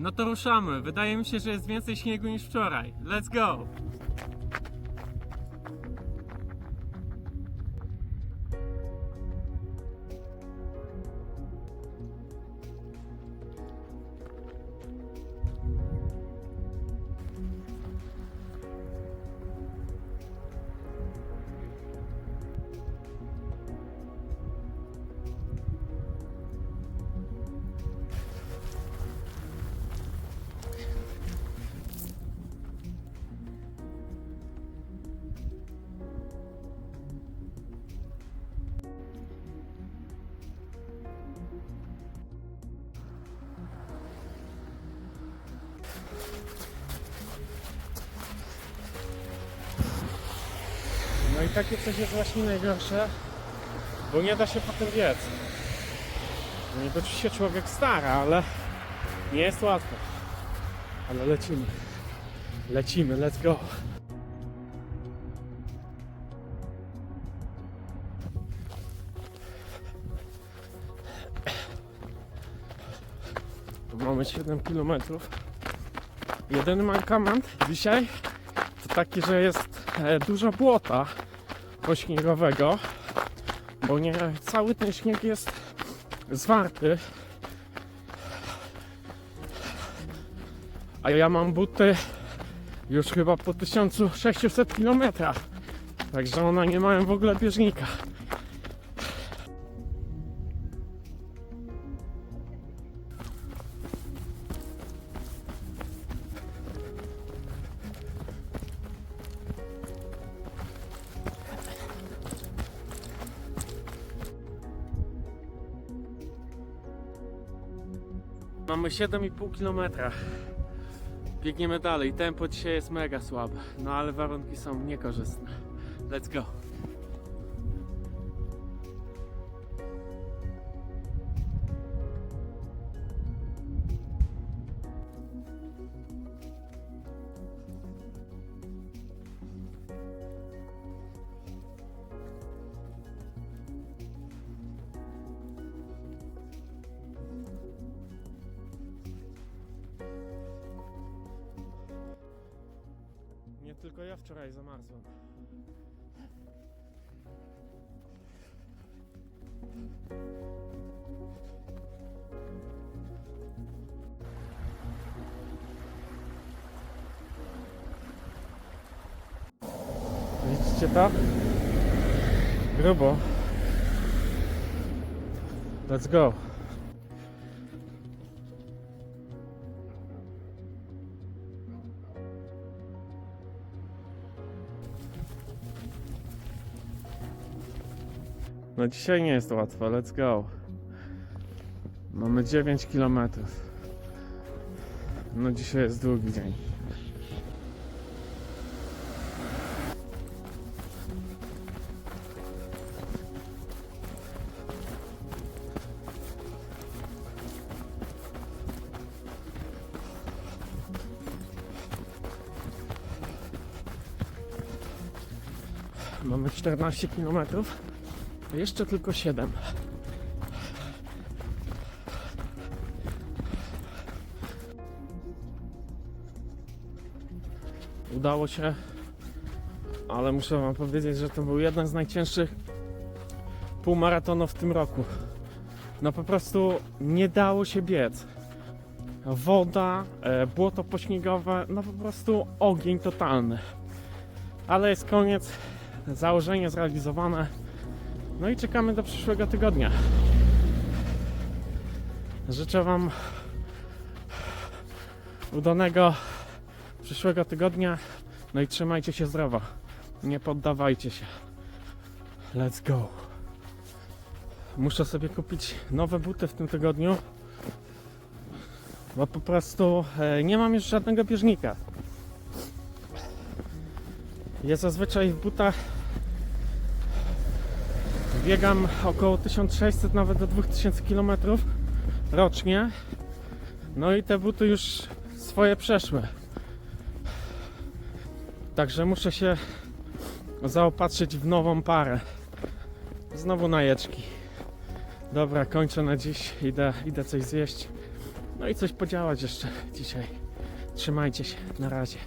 No to ruszamy. Wydaje mi się, że jest więcej śniegu niż wczoraj. Let's go! Takie coś jest właśnie najgorsze, bo nie da się potem biec. No i oczywiście człowiek stara, ale nie jest łatwo. Ale lecimy. Lecimy, let's go. Mamy 7 km. Jedyny mankament dzisiaj to taki, że jest e, dużo błota pośniegowego, bo nie cały ten śnieg jest zwarty. A ja mam buty już chyba po 1600 km. Także one nie mają w ogóle bieżnika. Mamy 7,5 km. Biegniemy dalej. Tempo dzisiaj jest mega słabe, no ale warunki są niekorzystne. Let's go. Tylko ja wczoraj zamarzłem. Widzicie to? Grubo. Let's go. No dzisiaj nie jest łatwo, let's go. Mamy 9 km. No dzisiaj jest długi dzień. Mamy 14 km. Jeszcze tylko 7. Udało się, ale muszę Wam powiedzieć, że to był jeden z najcięższych półmaratonów w tym roku. No po prostu nie dało się biec. Woda, e, błoto pośniegowe, no po prostu ogień totalny. Ale jest koniec, założenie zrealizowane. No i czekamy do przyszłego tygodnia. Życzę Wam udanego przyszłego tygodnia. No i trzymajcie się zdrowo. Nie poddawajcie się. Let's go. Muszę sobie kupić nowe buty w tym tygodniu. Bo po prostu e, nie mam już żadnego bieżnika. Ja zazwyczaj w butach biegam około 1600 nawet do 2000 km rocznie. No i te buty już swoje przeszły. Także muszę się zaopatrzyć w nową parę. Znowu najeczki. Dobra, kończę na dziś. Idę, idę coś zjeść No i coś podziałać jeszcze dzisiaj. Trzymajcie się, na razie.